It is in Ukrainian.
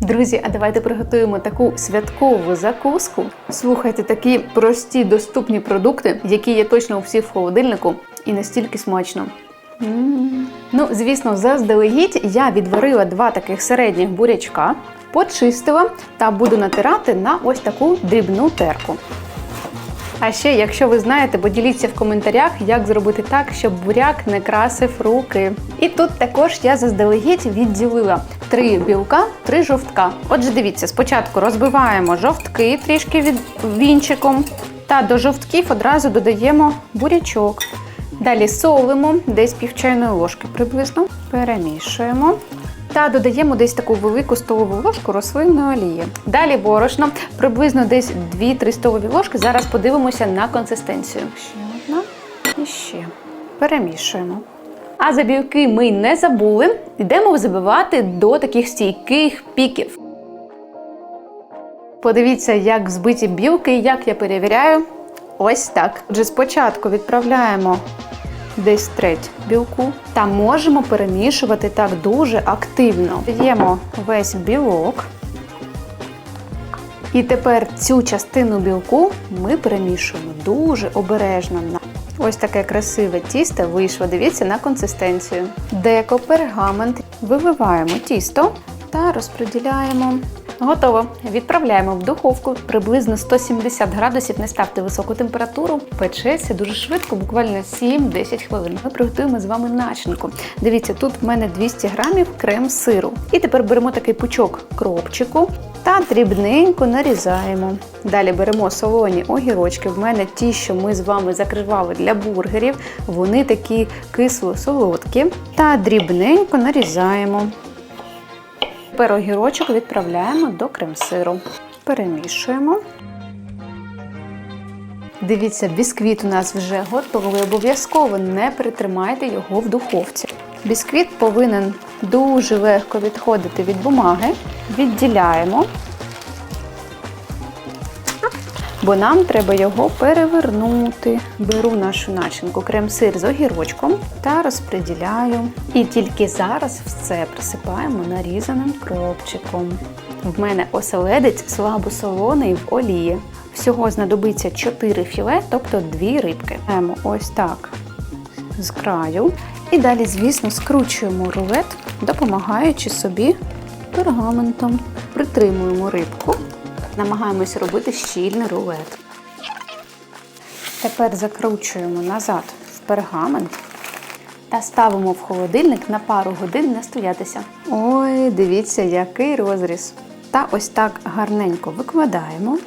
Друзі, а давайте приготуємо таку святкову закуску. Слухайте, такі прості доступні продукти, які є точно у всіх в холодильнику, і настільки смачно. М. Ну, звісно, заздалегідь я відварила два таких середніх бурячка, почистила та буду натирати на ось таку дрібну терку. А ще, якщо ви знаєте, поділіться в коментарях, як зробити так, щоб буряк не красив руки. І тут також я заздалегідь відділила три білка, три жовтка. Отже, дивіться, спочатку розбиваємо жовтки трішки від вінчиком, та до жовтків одразу додаємо бурячок. Далі солимо десь пів чайної ложки приблизно, перемішуємо. Та додаємо десь таку велику столову ложку рослинної олії. Далі борошно, приблизно десь 2-3 столові ложки. Зараз подивимося на консистенцію. Ще одна і ще. Перемішуємо. А за білки ми не забули. Йдемо забивати до таких стійких піків. Подивіться, як взбиті білки, як я перевіряю. Ось так. Отже, спочатку відправляємо десь треть білку та можемо перемішувати так дуже активно. Даємо весь білок. І тепер цю частину білку ми перемішуємо дуже обережно. Ось таке красиве тісто вийшло. Дивіться на консистенцію. Деко, пергамент. Виливаємо тісто та розподіляємо. Готово. Відправляємо в духовку приблизно 170 градусів. Не ставте високу температуру. Печеться дуже швидко, буквально 7-10 хвилин. Ми приготуємо з вами начинку. Дивіться, тут в мене 200 грамів крем сиру. І тепер беремо такий пучок кропчику та дрібненько нарізаємо. Далі беремо солоні огірочки. В мене ті, що ми з вами закривали для бургерів. Вони такі кисло-солодкі. Та дрібненько нарізаємо. Тепер огірочок відправляємо до крем-сиру. Перемішуємо. Дивіться, бісквіт у нас вже готовий. Обов'язково не притримайте його в духовці. Бісквіт повинен дуже легко відходити від бумаги. Відділяємо, бо нам треба його перевернути. Беру нашу начинку крем-сир з огірочком та розподіляю. І тільки зараз все присипаємо нарізаним кропчиком. В мене оселедець слабосолоний в олії. Всього знадобиться 4 філе, тобто 2 рибки. Маємо ось так з краю. І далі, звісно, скручуємо рулет, допомагаючи собі пергаментом. Притримуємо рибку, намагаємося робити щільний рулет. Тепер закручуємо назад в пергамент та ставимо в холодильник на пару годин настоятися. Ой, дивіться, який розріз. Та ось так гарненько викладаємо.